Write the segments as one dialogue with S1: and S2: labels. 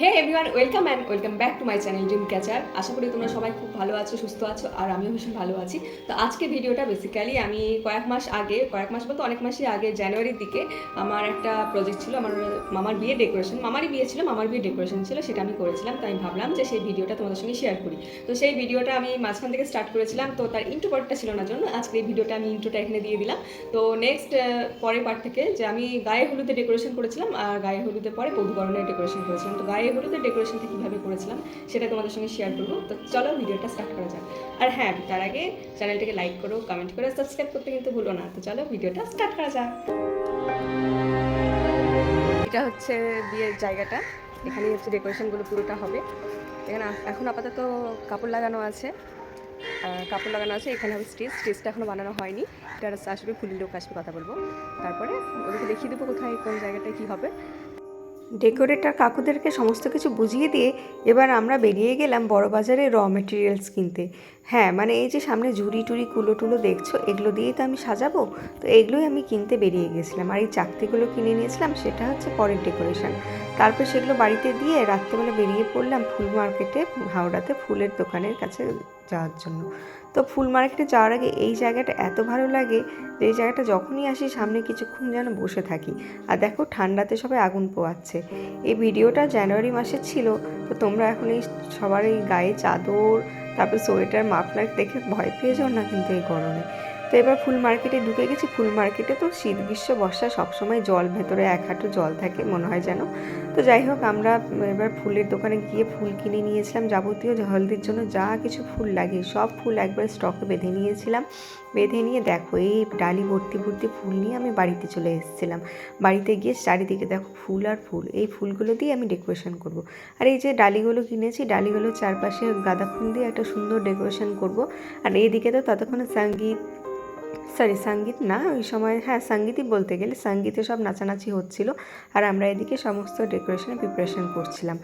S1: Hey everyone welcome and welcome back to my channel Dream Catcher আশা করি তোমরা সবাই খুব ভালো আছো, সুস্থ আছো, আর আমিও ভীষণ ভালো আছি। তো আজকে ভিডিওটা বেসিক্যালি আমি কয়েক মাস আগে, কয়েক মাস বলতে অনেক মাসই আগে জানুয়ারির দিকে আমার একটা প্রজেক্ট ছিল, আমার মামার বিয়ে ডেকোরেশন মামারই বিয়ে ছিল, মামার বিয়ে ডেকোরেশন ছিল, সেটা আমি করেছিলাম তো আমি ভাবলাম যে সেই ভিডিওটা তোমাদের সঙ্গে শেয়ার করি। তো সেই ভিডিওটা আমি মাঝখান থেকে স্টার্ট করেছিলাম, তো তার ইন্টু পার্টটা ছিল না জন্য আজকে এই ভিডিওটা আমি ইন্টুটা এখানে দিয়ে দিলাম। তো নেক্সট পরের পার্ট থেকে যে আমি গায়ে হলুদে ডেকোরেশন করেছিলাম, আর গায়ে হলুদের পরে বধুবরণের ডেকোরেশন করেছিলাম। তো গায়ে হলুদের ডেকোরেশনটা কীভাবে করেছিলাম, সেটা তোমাদের সঙ্গে শেয়ার করব। তো চলো ভিডিওটা স্টার্ট করা যাক। আর হ্যাঁ তার আগে চ্যানেলটাকে লাইক করো কমেন্ট করে সাবস্ক্রাইব করতে কিন্তু ভুলো না। তো চলো ভিডিওটা স্টার্ট করা যাক। এটা হচ্ছে বিয়ের জায়গাটা। এখানেই হচ্ছে ডেকোরেশনগুলো পুরোটা হবে। এখানে এখন আপাতত কাপড় লাগানো আছে। কাপড় লাগানো আছে, এখানে হবে স্টেজ। স্টেজটা এখনও বানানো হয়নি। এটা আসবে ফুলের লোক আসবে কথা বলব। তারপরে ওদেরকে দেখিয়ে দেবো কোথায়, কোন জায়গাটায় কী হবে।
S2: ডেকোরেটর কাকুদেরকে সমস্ত কিছু বুঝিয়ে দিয়ে এবার আমরা বেরিয়ে গেলাম বড় বাজারে র মেটেরিয়ালস কিনতে। হ্যাঁ মানে এই যে সামনে ঝুড়ি টুড়ি, কুলো টুলো দেখছ, এগুলো দিয়েই তো আমি সাজাবো। তো এগুলোই আমি কিনতে বেরিয়ে গেছিলাম। আর এই চাকতিগুলো কিনে নিয়েছিলাম, সেটা হচ্ছে পরের ডেকোরেশন তারপর সেগুলো বাড়িতে দিয়ে রাত্রেবেলা বেরিয়ে পড়লাম ফুল মার্কেটে হাওড়াতে ফুলের দোকানের কাছে যাওয়ার জন্য। তো ফুল মার্কেটে যাওয়ার আগে এই জায়গাটা এত ভালো লাগে যে এই জায়গাটা যখনই আসি সামনে কিছুক্ষণ যেন বসে থাকি। আর দেখো ঠান্ডাতে সবাই আগুন পোয়াচ্ছে। এই ভিডিওটা জানুয়ারি মাসে ছিল, তো তোমরা এখন এই সবার এই গায়ে চাদর, তারপর সোয়েটার, মাফলার দেখে ভয় পেয়ে যাও না কিন্তু এই গরমে। তো এবার ফুল মার্কেটে ঢুকে গেছি। ফুল মার্কেটে তো শীত গ্রীষ্ম, বর্ষা সবসময় জল, ভেতরে এক হাঁটু জল থাকে মনে হয় যেন। তো যাই হোক, আমরা এবার ফুলের দোকানে গিয়ে ফুল কিনে নিয়েছিলাম। যাবতীয় হলদির জন্য যা কিছু ফুল লাগে, সব ফুল একবার স্টকে বেঁধে নিয়েছিলাম। বেঁধে নিয়ে দেখো, এই ডালি ভর্তি ভর্তি ফুল নিয়ে আমি বাড়িতে চলে এসেছিলাম। বাড়িতে গিয়ে চারিদিকে দেখো ফুল আর ফুল। এই ফুলগুলো দিয়ে আমি ডেকোরেশন করব। আর এই যে ডালিগুলো কিনেছি, ডালিগুলোর চারপাশে গাঁদা ফুল দিয়ে একটা সুন্দর ডেকোরেশন করব। আর এইদিকে তো ততক্ষণে সংগীত সরি সংগীত না, ওই সময় হ্যাঁ সঙ্গীতই বলতে গেলে সঙ্গীতে সব নাচানাচি হচ্ছিল, আর আমরা এদিকে সমস্ত ডেকোরেশনে প্রিপারেশন করছিলাম।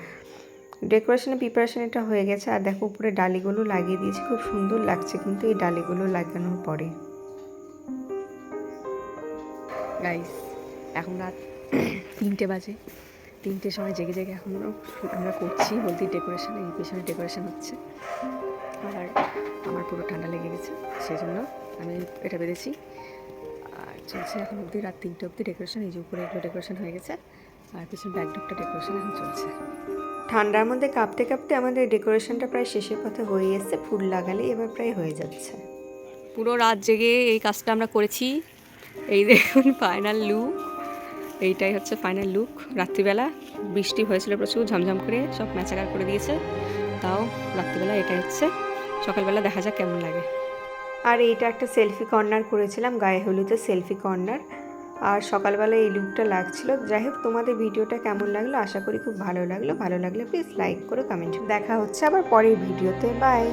S2: ডেকোরেশনের প্রিপারেশন এটা হয়ে গেছে, আর দেখো উপরে ডালিগুলো লাগিয়ে দিয়েছি, খুব সুন্দর লাগছে কিন্তু এই ডালিগুলো লাগানোর পরে।
S1: গাইস এখন রাত তিনটে বাজে তিনটের সময় জেগে জেগে এখনও আমরা করছি, হলদির ডেকোরেশন এই পেছনে ডেকোরেশন হচ্ছে। আর আমার পুরো ঠান্ডা লেগে গেছে সেই জন্য আমি এটা বেঁধেছি। আর চলছে এখন অবধি রাত তিনটে অবধি ডেকোরেশন এই যে উপরে এগুলো ডেকোরেশন হয়ে গেছে। আর পেছনে ব্যাকড্রপটা ডেকোরেশন এখন চলছে।
S2: ঠান্ডার মধ্যে কাঁপতে কাঁপতে আমাদের ডেকোরেশনটা প্রায় শেষের পথে হয়ে এসছে ফুল লাগালে এবার প্রায় হয়ে যাচ্ছে।
S1: পুরো রাত জেগে এই কাজটা আমরা করেছি। এই দেখুন ফাইনাল লুক এইটাই হচ্ছে ফাইনাল লুক রাত্রিবেলা বৃষ্টি হয়েছিল প্রচুর ঝমঝম করে সব ম্যাচাকার করে দিয়েছে। তাও রাত্রিবেলা এটাই হচ্ছে। সকালবেলা দেখা যাক কেমন লাগে।
S2: আর এইটা একটা সেলফি কর্নার করেছিলাম, গায়ে হলুদের সেলফি কর্নার আর সকালবেলা এই লুকটা লাগছিল। যাই হোক, তোমাদের ভিডিওটা কেমন লাগল? আশা করি খুব ভালো লাগল। ভালো লাগলে প্লিজ লাইক করো কমেন্ট দেখা হচ্ছে আবার পরের ভিডিওতে। বাই